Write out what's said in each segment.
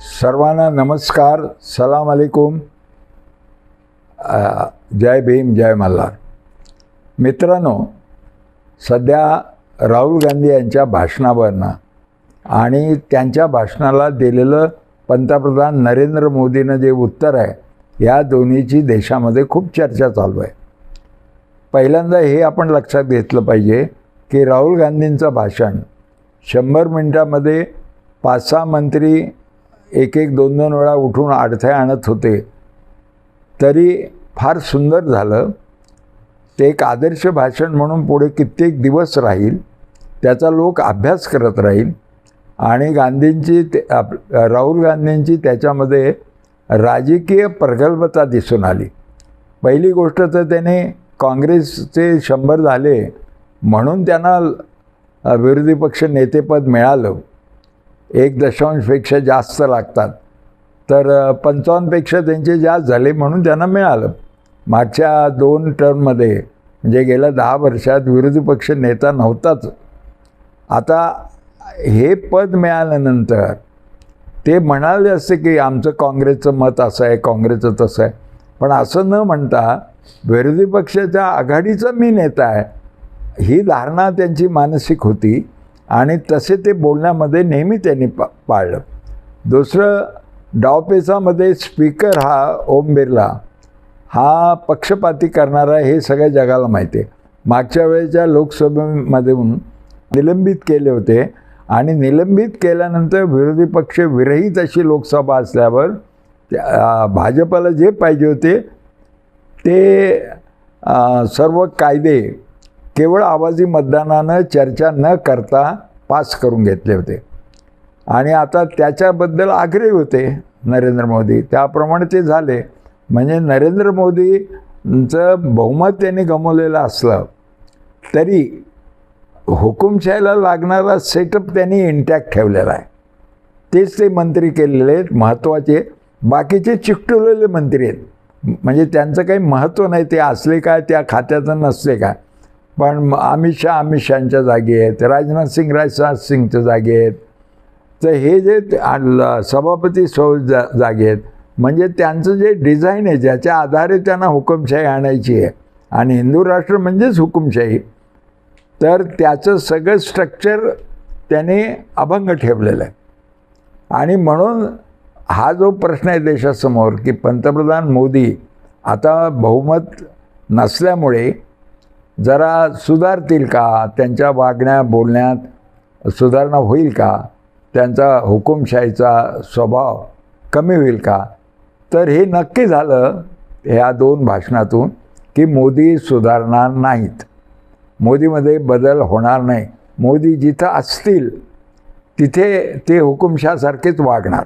सर्वांना नमस्कार सलाम अलेकुम. जय भीम जय मल्हार. मित्रांनो सध्या राहुल गांधी यांच्या भाषणावरनं आणि त्यांच्या भाषणाला दिलेलं पंतप्रधान नरेंद्र मोदीनं जे उत्तर आहे या दोन्हीची देशामध्ये खूप चर्चा चालू आहे. पहिल्यांदा हे आपण लक्षात घेतलं पाहिजे की राहुल गांधींचं भाषण शंभर मिनटामध्ये पाच सहा मंत्री एक एक दोन दोन वेळा उठून अडथळे आणत होते. तरी फार सुंदर झालं. ते एक आदर्श भाषण म्हणून पुढे कित्येक दिवस राहील. त्याचा लोक अभ्यास करत राहील. आणि गांधींची ते आप राहुल गांधींची त्याच्यामध्ये राजकीय प्रगल्भता दिसून आली. पहिली गोष्ट तर त्याने काँग्रेसचे शंभर झाले. म्हणून त्यांना विरोधी पक्ष नेतेपद मिळालं. एक दशांशपेक्षा जास्त लागतात. तर पंचावन्नपेक्षा त्यांचे जास्त झाले म्हणून त्यांना मिळालं. मागच्या दोन टर्ममध्ये म्हणजे गेल्या दहा वर्षात विरोधी पक्ष नेता नव्हताच. आता हे पद मिळाल्यानंतर ते म्हणाले असते की आमचं काँग्रेसचं मत असं आहे काँग्रेसचं तसं आहे. पण असं न म्हणता विरोधी पक्षाच्या आघाडीचा मी नेता आहे. ही धारणा त्यांची मानसिक होती. आणि तसे ते बोलण्यामध्ये नेहमी त्यांनी पा पाळलं. दुसरं डावपेचामध्ये स्पीकर हा ओम बिर्ला. हा पक्षपाती करणारा हे सगळ्या जगाला माहिती आहे. मागच्या वेळेच्या लोकसभेमधून निलंबित केले होते आणि निलंबित केल्यानंतर विरोधी पक्ष विरहित अशी लोकसभा असल्यावर त्या- भाजपला जे पाहिजे होते ते सर्व कायदे केवळ आवाजी मतदानानं चर्चा न करता पास करून घेतले होते. आणि आता त्याच्याबद्दल आग्रही होते नरेंद्र मोदी. त्याप्रमाणे ते झाले. म्हणजे नरेंद्र मोदींचं बहुमत त्यांनी गमवलेलं असलं तरी हुकुमशाहीला लागणारा सेटअप त्यांनी इंटॅक्ट ठेवलेला आहे. तेच ते मंत्री केलेले आहेत महत्त्वाचे बाकीचे चिकटवलेले मंत्री आहेत. म्हणजे त्यांचं काही महत्त्व नाही ते असले काय त्या खात्याचं नसले काय. पण अमित शहा अमित शहाच्या जागी आहेत. राजनाथ सिंग राजनाथ सिंगच्या जागी आहेत. तर हे जे सभापती सौ जा जागे आहेत. म्हणजे त्यांचं जे डिझाईन आहे ज्याच्या आधारे त्यांना हुकुमशाही आणायची आहे. आणि हिंदू राष्ट्र म्हणजेच हुकुमशाही. तर त्याचं सगळं स्ट्रक्चर त्याने अभंग ठेवलेलं आहे. आणि म्हणून हा जो प्रश्न आहे देशासमोर की पंतप्रधान मोदी आता बहुमत नसल्यामुळे जरा सुधारतील का? त्यांच्या वागण्या बोलण्यात सुधारणा होईल का? त्यांचा हुकुमशाहीचा स्वभाव कमी होईल का? तर हे नक्की झालं ह्या दोन भाषणातून की मोदी सुधारणार नाहीत. मोदीमध्ये बदल होणार नाही. मोदी जिथं असतील तिथे ते हुकुमशासारखेच वागणार.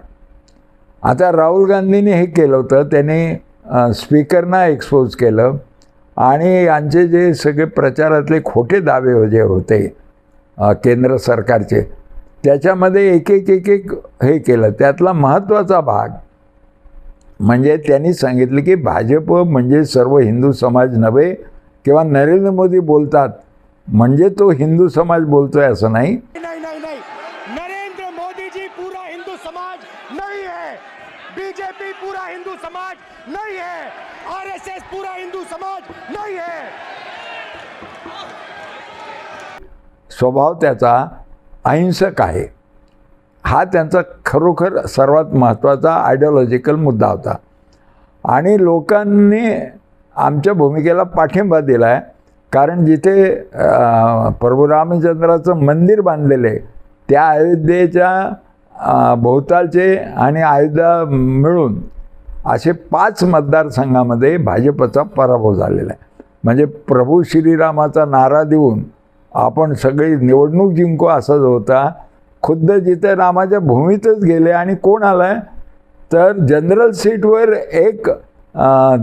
आता राहुल गांधीने हे केलं होतं. त्याने स्पीकरना एक्सपोज केलं. आणि यांचे जे सगळे प्रचारातले खोटे दावे हो- जे होते केंद्र सरकारचे त्याच्यामध्ये एक एक एक एक हे केलं. त्यातला महत्त्वाचा भाग म्हणजे त्यांनी सांगितलं की भाजप म्हणजे सर्व हिंदू समाज नव्हे किंवा नरेंद्र मोदी बोलतात म्हणजे तो हिंदू समाज बोलतोय असं नाही. नरेंद्र मोदीजी पूरा हिंदू समाज नाही है बीजेपी पूरा हिंदू समाज नाही है आरएसएस पूरा हिंदू समाज नहीं है स्वभाव त्याचा अहिंसक आहे. हा त्यांचा खरोखर सर्वात महत्त्वाचा आयडिओलॉजिकल मुद्दा होता. आणि लोकांनी आमच्या भूमिकेला पाठिंबा दिला आहे कारण जिथे प्रभू रामचंद्राचं मंदिर बांधलेलं आहे त्या अयोध्येच्या भोवतालचे आणि अयोध्या मिळून असे पाच मतदारसंघामध्ये भाजपचा पराभव झालेला आहे. म्हणजे प्रभू श्रीरामाचा नारा देऊन आपण सगळी निवडणूक जिंकू असाच होता. खुद्द जिथे रामाच्या भूमीतच गेले आणि कोण आलाय? तर जनरल सीटवर एक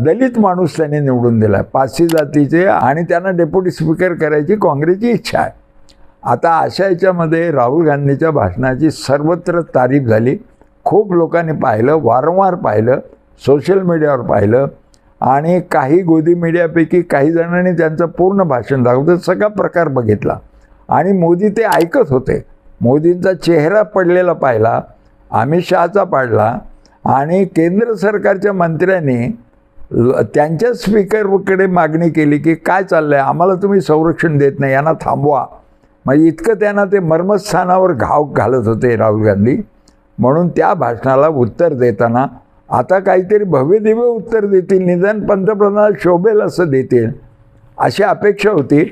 दलित माणूस त्यांनी निवडून दिला आहे पाचशे जातीचे आणि त्यांना डेप्युटी स्पीकर करायची काँग्रेसची इच्छा आहे. आता अशा याच्यामध्ये राहुल गांधीच्या भाषणाची सर्वत्र तारीफ झाली. खूप लोकांनी पाहिलं वारंवार पाहिलं सोशल मीडियावर पाहिलं. आणि काही गोदी मीडियापैकी काही जणांनी त्यांचं पूर्ण भाषण दाखवलं. सगळा प्रकार बघितला. आणि मोदी ते ऐकत होते. मोदींचा चेहरा पडलेला पाहिला अमित शहाचा पाडला आणि केंद्र सरकारच्या मंत्र्यांनी त्यांच्या स्पीकरकडे मागणी केली की काय चाललं आहे आम्हाला तुम्ही संरक्षण देत नाही यांना थांबवा. म्हणजे इतकं त्यांना ते मर्मस्थानावर घाव घालत होते राहुल गांधी. म्हणून त्या भाषणाला उत्तर देताना आता काहीतरी भव्यदिव्य उत्तर देतील निदान पंतप्रधान शोभेल असं देतील अशी अपेक्षा होती.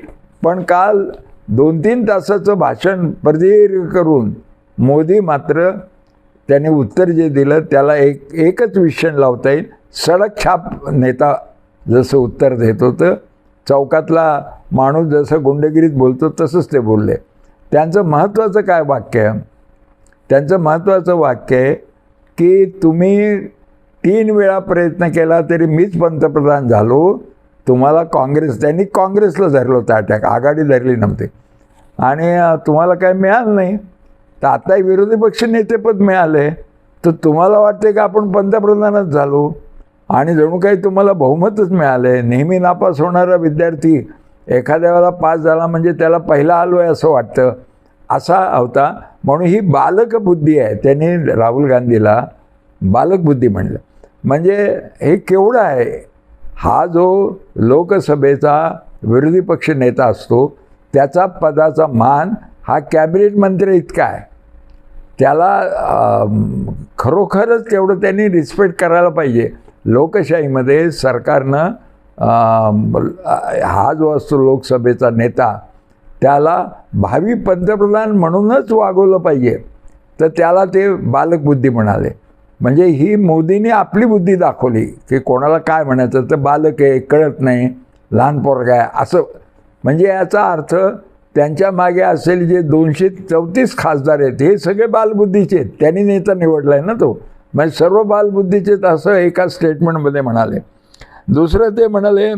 पण काल दोन तीन तासाचं भाषण प्रदीर्घ करून मोदी मात्र त्याने उत्तर जे दिलं त्याला एक एकच विषण लावता येईल. सडक छाप नेता जसं उत्तर देत होतं चौकातला माणूस जसं गुंडगिरीत बोलतो तसंच ते बोलले. त्यांचं महत्त्वाचं काय वाक्य? आहे त्यांचं महत्त्वाचं वाक्य आहे की तुम्ही तीन वेळा प्रयत्न केला तरी मीच पंतप्रधान झालो. तुम्हाला काँग्रेस त्यांनी काँग्रेसला धरलं होतं अटॅक आघाडी धरली नव्हती. आणि तुम्हाला काय मिळालं नाही. तर आता विरोधी पक्ष नेतेपद मिळाले. तर तुम्हाला वाटते का आपण पंतप्रधानच झालो? आणि जणू काही तुम्हाला बहुमतच मिळाले. नेहमी नापास होणारा विद्यार्थी एखाद्या वेळेला पास झाला म्हणजे त्याला पहिला आलो आहे असं वाटतं. असा होता. म्हणून ही बालकबुद्धी आहे. त्यांनी राहुल गांधीला बालक बुद्धी म्हणलं. म्हणजे हे केवढं आहे? हा जो लोकसभेचा विरोधी पक्ष नेता असतो त्याचा पदाचा मान हा कॅबिनेट मंत्री इतका आहे. त्याला खरोखरच तेवढं त्यांनी रिस्पेक्ट करायला पाहिजे. लोकशाहीमध्ये सरकारनं हा जो असतो लोकसभेचा नेता त्याला भावी पंतप्रधान म्हणूनच वागवलं पाहिजे. तर त्याला ते बालकबुद्धी म्हणाले. म्हणजे ही मोदीने आपली बुद्धी दाखवली की कोणाला काय म्हणायचं तर बालक आहे कळत नाही लहान पोरगा आहे असं. म्हणजे याचा अर्थ त्यांच्या मागे असेल जे दोनशे चौतीस खासदार आहेत हे सगळे बालबुद्धीचे आहेत. त्यांनी नेता निवडला आहे ना तो. म्हणजे सर्व बालबुद्धीचे असं एका स्टेटमेंटमध्ये म्हणाले. दुसरं ते म्हणाले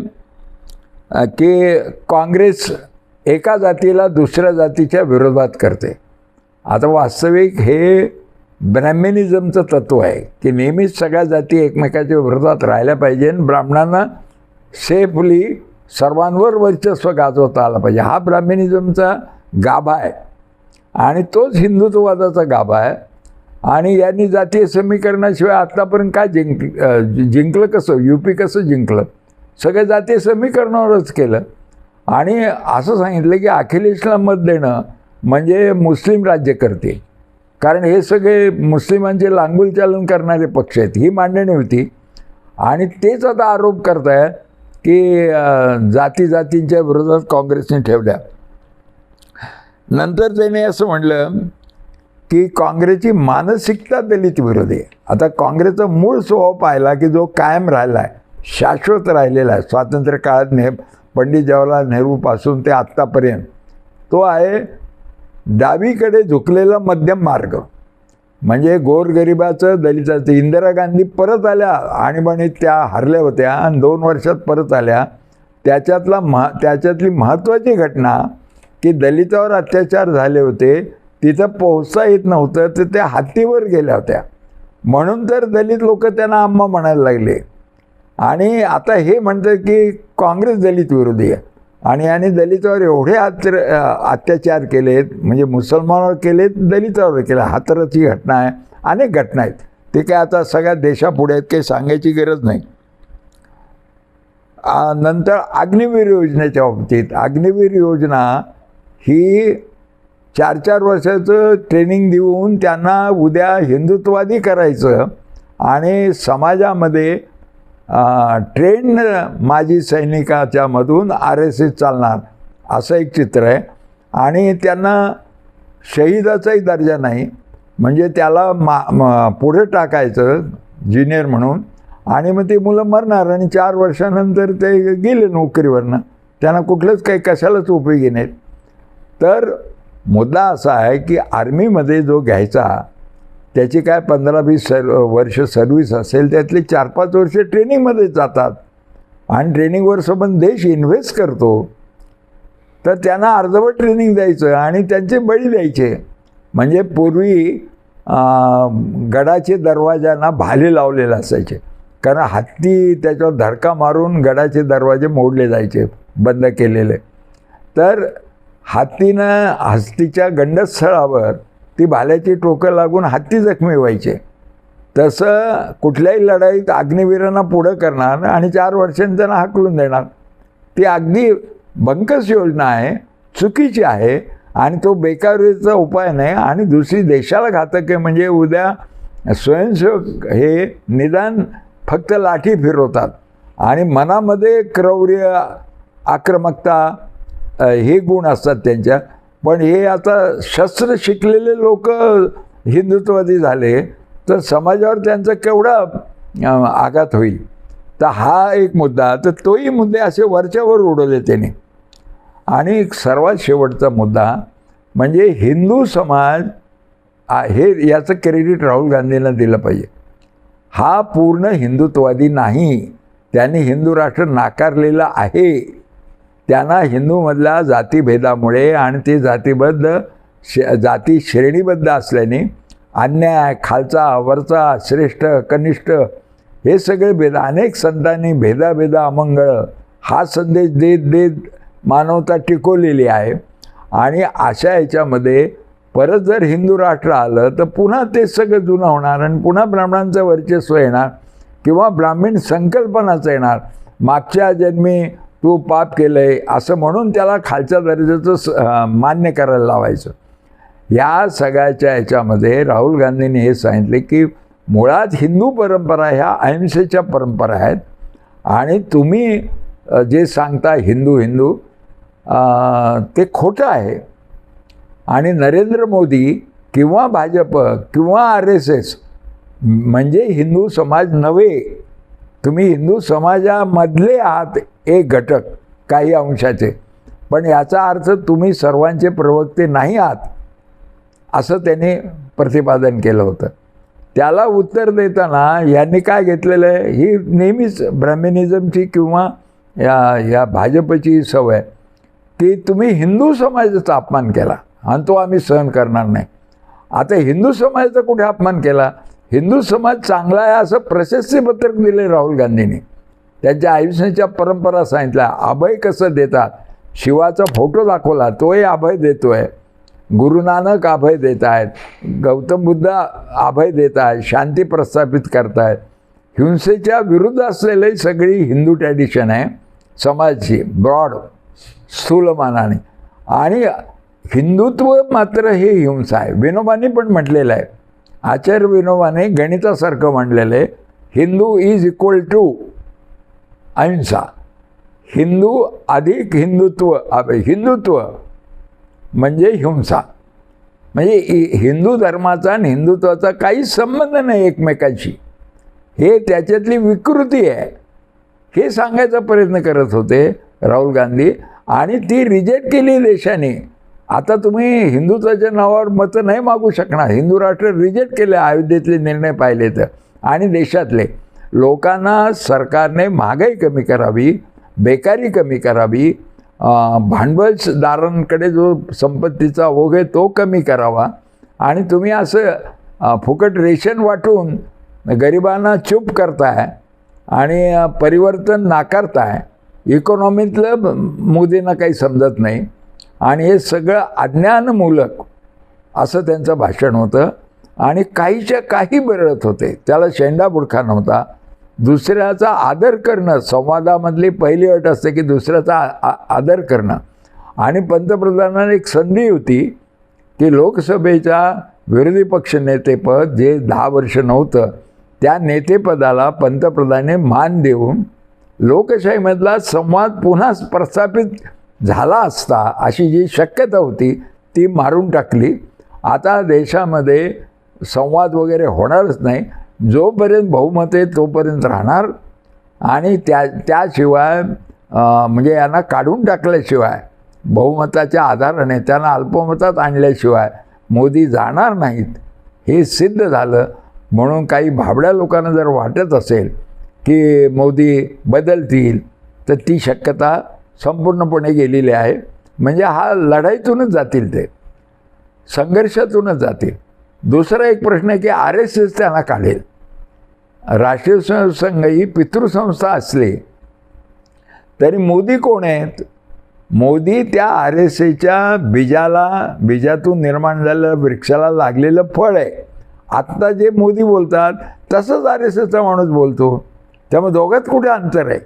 की काँग्रेस एका जातीला दुसऱ्या जातीच्या विरोधात करते. आता वास्तविक हे ब्राह्मणिझमचं तत्व आहे की नेहमीच सगळ्या जाती एकमेकाच्या विरोधात राहिल्या पाहिजे आणि ब्राह्मणांना सेफली सर्वांवर वर्चस्व गाजवता आलं पाहिजे. हा ब्राह्मणिझमचा गाभा आहे. आणि तोच हिंदुत्ववादाचा गाभा आहे. आणि यांनी जातीय समीकरणाशिवाय आत्तापर्यंत काय जिंक जिंकलं कसं? यू पी कसं जिंकलं? सगळं जातीय समीकरणावरच केलं. आणि असं सांगितलं की अखिलेशला मत देणं म्हणजे मुस्लिम राज्य करते कारण हे सगळे मुस्लिमांचे लांगुल चालून करणारे पक्ष आहेत ही मांडणी होती. आणि तेच आता आरोप करतायत की जाती जातींच्या विरोधात काँग्रेसने ठेवल्या. नंतर त्याने असं म्हणलं की काँग्रेसची मानसिकता दलित विरोधी आता काँग्रेसचा मूळ स्वभाव पाहिला की जो कायम राहिला आहे शाश्वत राहिलेला आहे. स्वातंत्र्य काळात ने पंडित जवाहरलाल नेहरूपासून ते आत्तापर्यंत तो आहे डावीकडे झुकलेला मध्यम मार्ग. म्हणजे गोरगरिबाचं दलिताचं इंदिरा गांधी परत आल्या आणीबाणीत त्या हरल्या होत्या आणि दोन वर्षात परत आल्या. त्याच्यातला मह त्याच्यातली महत्त्वाची घटना की दलितावर अत्याचार झाले होते तिथं पोहोचता येत नव्हतं तर त्या हत्तीवर गेल्या होत्या. म्हणून तर दलित लोक त्यांना आम्हा म्हणायला लागले. आणि आता हे म्हणतं की काँग्रेस दलित विरोधी आहे. आणि याने दलितावर एवढे आत्र अत्याचार केलेत म्हणजे मुसलमानावर केलेत दलितावर केले हातराची घटना आहे. अनेक घटना आहेत. ते काय आता सगळ्या देशापुढे आहेत काही सांगायची गरज नाही. नंतर अग्निवीर योजनेच्या बाबतीत अग्निवीर योजना ही चार चार वर्षाचं ट्रेनिंग देऊन त्यांना उद्या हिंदुत्वादी करायचं आणि समाजामध्ये ट्रेन माजी सैनिकाच्या मधून आर एस एस चालणार असं एक चित्र आहे. आणि त्यांना शहीदाचाही दर्जा नाही. म्हणजे त्याला मा म- पुढे टाकायचं जिनियर म्हणून. आणि मग ती मुलं मरणार आणि चार वर्षानंतर ते गेले नोकरीवरनं. त्यांना कुठलंच काही कशालाच उपयोगी नाहीत तर मुद्दा असा आहे की आर्मीमध्ये जो घ्यायचा त्याची काय पंधरा वीस सर वर्ष सर्व्हिस असेल त्यातले चार पाच वर्ष ट्रेनिंगमध्ये जातात. आणि ट्रेनिंगवर सोबत देश इन्व्हेस्ट करतो. तर त्यांना अर्धवट ट्रेनिंग द्यायचं आणि त्यांचे बळी द्यायचे. म्हणजे पूर्वी गडाचे दरवाजांना भाले लावलेले असायचे. कारण हत्ती त्याच्यावर धडका मारून गडाचे दरवाजे मोडले जायचे बंद केलेले. तर हत्तीनं हस्तीच्या गंडस्थळावर ती भाल्याची टोकं लागून हत्ती जखमी व्हायचे. तसं कुठल्याही लढाईत अग्निवीरांना पुढं करणार आणि चार वर्षांनी त्यांना हाकलून देणार. ती अगदी बंकस योजना आहे चुकीची आहे आणि तो बेकारीचा उपाय नाही आणि दुसरी देशाला घातक आहे म्हणजे उद्या स्वयंसेवक हे निदान फक्त लाठी फिरवतात आणि मनामध्ये क्रौर्य आक्रमकता हे गुण असतात त्यांच्या. पण हे आता शस्त्र शिकलेले लोक हिंदुत्ववादी झाले तर समाजावर त्यांचा केवढा आघात होईल? तर हा एक मुद्दा. तर तोही मुद्दे असे वरच्यावर उडवले त्याने. आणि सर्वात शेवटचा मुद्दा म्हणजे हिंदू समाज हे याचं क्रेडिट राहुल गांधींना दिलं पाहिजे. हा पूर्ण हिंदुत्ववादी नाही. त्यांनी हिंदू राष्ट्र नाकारलेलं आहे. त्यांना हिंदूमधल्या जातीभेदामुळे आणि ते जातीबद्ध श जाती श्रेणीबद्ध असल्याने अन्याय खालचा वरचा श्रेष्ठ कनिष्ठ हे सगळे भेद अनेक संतांनी भेदाभेदा अमंगळ हा संदेश देत देत मानवता टिकवलेली आहे. आणि अशा याच्यामध्ये परत जर हिंदू राष्ट्र आलं तर पुन्हा ते सगळं जुनं होणार आणि पुन्हा ब्राह्मणांचं वर्चस्व येणार किंवा ब्राह्मीण संकल्पनाच येणार. मागच्या जन्मी तू पाप केलं आहे असं म्हणून त्याला खालच्या दर्जाचं स- मान्य करायला लावायचं. या सगळ्याच्या याच्यामध्ये राहुल गांधींनी हे सांगितले की मुळात हिंदू परंपरा ह्या अहिंसेच्या परंपरा आहेत आणि तुम्ही जे सांगता हिंदू हिंदू ते खोटं आहे. आणि नरेंद्र मोदी किंवा भाजप किंवा आर एस एस म्हणजे हिंदू समाज नव्हे तुम्ही हिंदू समाजामधले आहात एक घटक काही अंशाचे. पण याचा अर्थ तुम्ही सर्वांचे प्रवक्ते नाही आहात असं त्यांनी प्रतिपादन केलं होतं. त्याला उत्तर देताना यांनी काय घेतलेलं आहे? ही नेहमीच ब्राह्मणिझमची किंवा या या भाजपची सवय की तुम्ही हिंदू समाजाचा अपमान केला आणि तो आम्ही सहन करणार नाही. आता हिंदू समाजाचा कुठे अपमान केला? हिंदू समाज चांगला आहे असं प्रशस्तीपत्रक दिले राहुल गांधींनी. त्यांच्या आयुष्याच्या परंपरा सांगितल्या अभय कसं देतात? शिवाचा फोटो दाखवला तोही अभय देतोय. गुरु नानक अभय देत आहेत. गौतम बुद्ध अभय देत आहेत. शांती प्रस्थापित करतायत. हिंसेच्या विरुद्ध असलेली सगळी हिंदू ट्रॅडिशन आहे समाजची ब्रॉड स्थूलमानाने आणि हिंदुत्व मात्र हे हिंसा आहे. विनोबांनी पण म्हटलेलं आहे. आचार्य विनोबाने गणितासारखं मांडलेलं आहे हिंदू इज इक्वल टू अहिंसा. हिंदू अधिक हिंदुत्व हिंदुत्व म्हणजे हिंसा. म्हणजे हिंदू धर्माचा आणि हिंदुत्वाचा काही संबंध नाही एकमेकांशी. हे त्याच्यातली विकृती आहे. हे सांगायचा प्रयत्न करत होते राहुल गांधी आणि ती रिजेक्ट केली देशाने. आता तुम्ही हिंदुत्वाच्या नावावर मतं नाही मागू शकणार. हिंदू राष्ट्र रिजेक्ट केले अयोध्येतले निर्णय पाहिले तर. आणि देशातले. लोकांना सरकारने महागाई कमी करावी बेकारी कमी करावी भांडवलदारांकडे जो संपत्तीचा ओघ आहे तो कमी करावा. आणि तुम्ही असं फुकट रेशन वाटून गरिबांना चूप करताय आणि परिवर्तन नाकारताय इकॉनॉमीतलं मोदींना काही समजत नाही. आणि हे सगळं अज्ञानमूलक असं त्यांचं भाषण होतं. आणि काहीच्या काही बरळत होते. त्याला शेंडा बुडखा नव्हता. दुसऱ्याचा आदर करणं संवादामधली पहिली अट असते की दुसऱ्याचा आ- आदर करणं. आणि पंतप्रधानांना एक संधी होती की लोकसभेच्या विरोधी पक्ष नेतेपद जे दहा वर्ष नव्हतं त्या नेतेपदाला पंतप्रधानाने मान देऊन लोकशाहीमधला संवाद पुन्हा प्रस्थापित झाला असता अशी जी शक्यता होती ती मारून टाकली. आता देशामध्ये संवाद वगैरे होणारच नाही. जोपर्यंत बहुमत आहे तोपर्यंत राहणार. आणि त्या त्याशिवाय म्हणजे यांना काढून टाकल्याशिवाय बहुमताच्या आधाराने त्यांना अल्पमतात आणल्याशिवाय मोदी जाणार नाहीत हे सिद्ध झालं. म्हणून काही भाबड्या लोकांना जर वाटत असेल की मोदी बदलतील तर ती शक्यता संपूर्णपणे गेलेले आहे. म्हणजे हा लढाईतूनच जातील ते. संघर्षातूनच जातील. दुसरा एक प्रश्न आहे की आर एस एस त्यांना काढेल. राष्ट्रीय संघ ही पितृसंस्था असली तरी मोदी कोण आहेत? मोदी त्या आर एस एच्या बीजाला बीजातून निर्माण झालेल्या वृक्षाला लागलेलं फळ आहे. आत्ता जे मोदी बोलतात तसंच आर एस एसचा माणूस बोलतो. त्यामुळे दोघात कुठे अंतर आहे?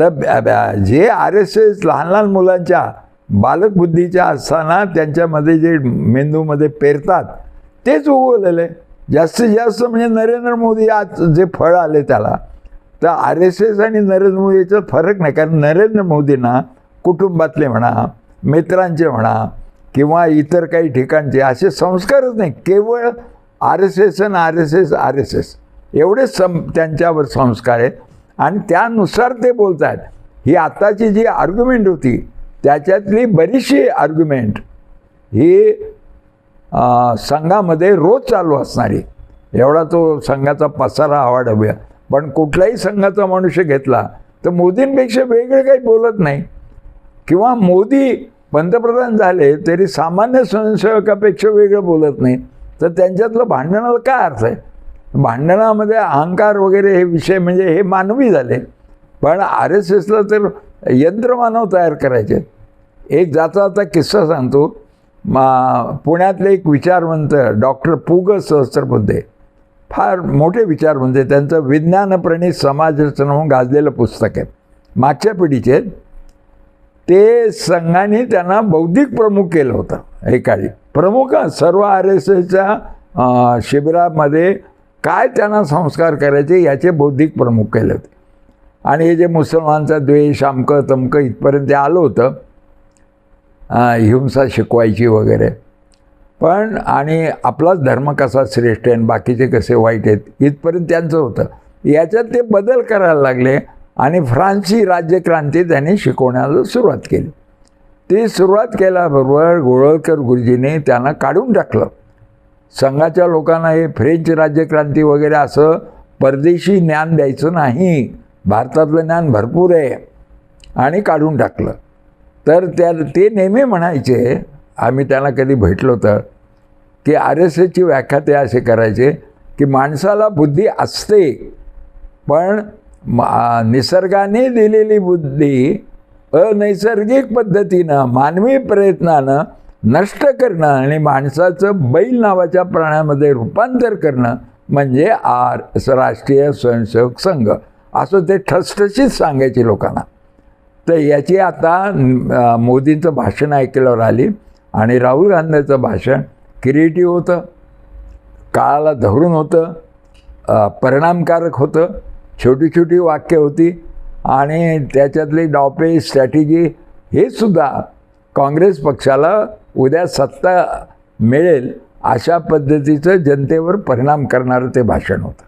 तर जे आर एस एस लहान लहान मुलांच्या बालकबुद्धीच्या असताना त्यांच्यामध्ये जे मेंदूमध्ये पेरतात तेच उगवलेलं. आहे जास्तीत जास्त म्हणजे नरेंद्र मोदी आज जे फळ आले त्याला तर आर एस एस आणि नरेंद्र मोदी याच्यात फरक नाही. कारण नरेंद्र मोदींना कुटुंबातले म्हणा मित्रांचे म्हणा किंवा इतर काही ठिकाणचे असे संस्कारच नाही. केवळ आर एस एस आणि R S S R S S. एवढेच सं त्यांच्यावर संस्कार आहेत. आणि त्यानुसार ते बोलत आहेत ही आत्ताची जी आर्ग्युमेंट होती त्याच्यातली बरीचशी आर्ग्युमेंट ही संघामध्ये रोज चालू असणारी. एवढा तो संघाचा पसारा आवाडव्या पण कुठलाही संघाचा मनुष्य घेतला तर मोदींपेक्षा वेगळं काही बोलत नाही. किंवा मोदी पंतप्रधान झाले तरी सामान्य स्वयंसेवकापेक्षा वेगळं बोलत नाही. तर त्यांच्यातलं भांडणाला काय अर्थ आहे भांडणामध्ये अहंकार वगैरे हे विषय म्हणजे हे मानवी झाले. पण आर एस एसला तर यंत्रमानव तयार करायचे. एक जाता जाता किस्सा सांगतो. मा पुण्यातले एक विचारवंत डॉक्टर पुग सहस्त्रबुद्धे. फार मोठे विचारवंत त्यांचं विज्ञानप्रणित समाजरचना म्हणून गाजलेलं पुस्तक आहे. मागच्या पिढीचे. ते संघाने त्यांना बौद्धिक प्रमुख केलं होतं एकाळी. प्रमुख सर्व आर एस एसच्या शिबिरामध्ये काय त्यांना संस्कार करायचे याचे बौद्धिक प्रमुख केले होते. आणि हे जे मुसलमानचा द्वेष आमकं तमकं इथपर्यंत ते आलं होतं हिंसा शिकवायची वगैरे. पण आणि आपलाच धर्म कसा श्रेष्ठ आहे आणि बाकीचे कसे वाईट आहेत इथपर्यंत त्यांचं होतं. याच्यात ते बदल करायला लागले आणि फ्रान्सची राज्यक्रांती त्यांनी शिकवण्याला सुरुवात केली. ती सुरुवात केल्याबरोबर गोळवळकर गुरुजीने त्यांना काढून टाकलं. संघाच्या लोकांना हे फ्रेंच राज्यक्रांती वगैरे असं परदेशी ज्ञान द्यायचं नाही. भारतातलं ज्ञान भरपूर आहे. आणि काढून टाकलं. तर त्या ते नेहमी म्हणायचे आम्ही त्यांना कधी भेटलो तर की आर एस एसची व्याख्या ते असे करायचे की माणसाला बुद्धी असते पण मा निसर्गाने दिलेली बुद्धी अनैसर्गिक पद्धतीनं मानवी प्रयत्नानं नष्ट करणं आणि माणसाचं बैल नावाच्या प्राण्यामध्ये रूपांतर करणं म्हणजे आर राष्ट्रीय स्वयंसेवक संघ. असं ते ठसठशीत सांगायचे लोकांना. तर याची आता मोदींचं भाषण ऐकल्यावर आली आणि राहुल गांधीचं भाषण क्रिएटिव्ह होतं काळाला धरून होतं परिणामकारक होतं छोटी छोटी वाक्य होती आणि त्याच्यातली डावपे स्ट्रॅटेजी हे सुद्धा काँग्रेस पक्षाला उद्या सत्ता मिळेल अशा पद्धतीचं जनतेवर परिणाम करणारं ते भाषण होतं.